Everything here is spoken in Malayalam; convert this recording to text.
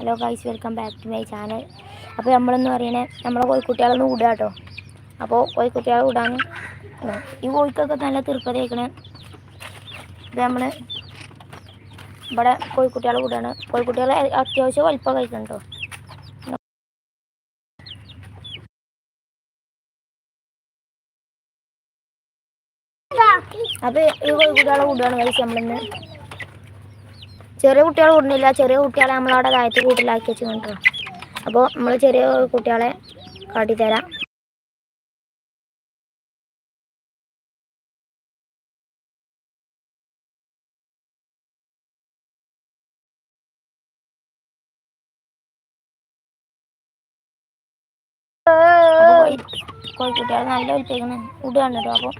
Hello guys welcome back to my channel അപ്പോൾ നമ്മളെന്ന് പറയണേ നമ്മളെ കോഴിക്കുട്ടികളൊന്ന് വിടുക കേട്ടോ. അപ്പോൾ കോഴിക്കുട്ടികളെ വിടാൻ ഈ കോഴിക്കൊക്കെ നല്ല തീർപ്പതേക്കണേ ഇത് നമ്മൾ ഇവിടെ കോഴിക്കുട്ടികളെ വിടുകയാണ് കോഴിക്കുട്ടികളെ അത്യാവശ്യം വലിപ്പം കഴിക്കണം കേട്ടോ. അപ്പോൾ ഈ കോഴിക്കുട്ടികളെ വിടുകയാണ് കഴിച്ച് നമ്മളിന്ന് ചെറിയ കുട്ടികൾ കൂടുന്നില്ല. ചെറിയ കുട്ടികളെ നമ്മളവിടെ താഴത്ത് കൂട്ടിലാക്കി വെച്ച് കണ്ടോ അപ്പോൾ നമ്മൾ ചെറിയ കുട്ടികളെ കാട്ടിത്തരാം. കോഴിക്കുട്ടികൾ നല്ല വലിപ്പേക്കണ് വിടുകയാണ് കേട്ടോ അപ്പോൾ